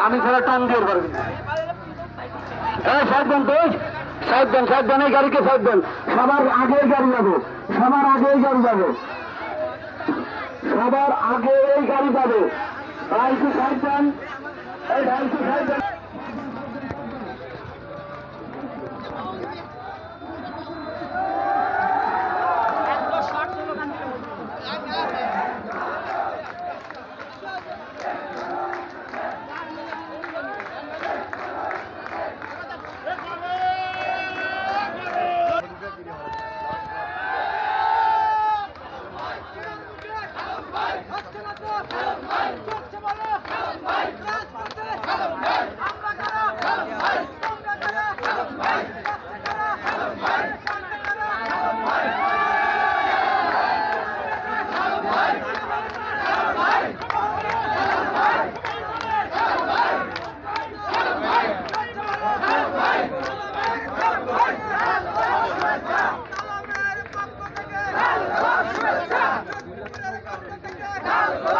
আমি ছাড়া টান দিয়ে পারবেন হ্যাঁ সাহেবগঞ্জ তো? সাহেবগঞ্জ সাহেবগঞ্জ এই গাড়িকে সাহেবগঞ্জ সবার আগেই গাড়ি যাবে সবার আগেই গাড়ি যাবে সবার আগে এই গাড়ি যাবে ভাই কি সাহেবগঞ্জ এই, ভাই কি সাহেবগঞ্জ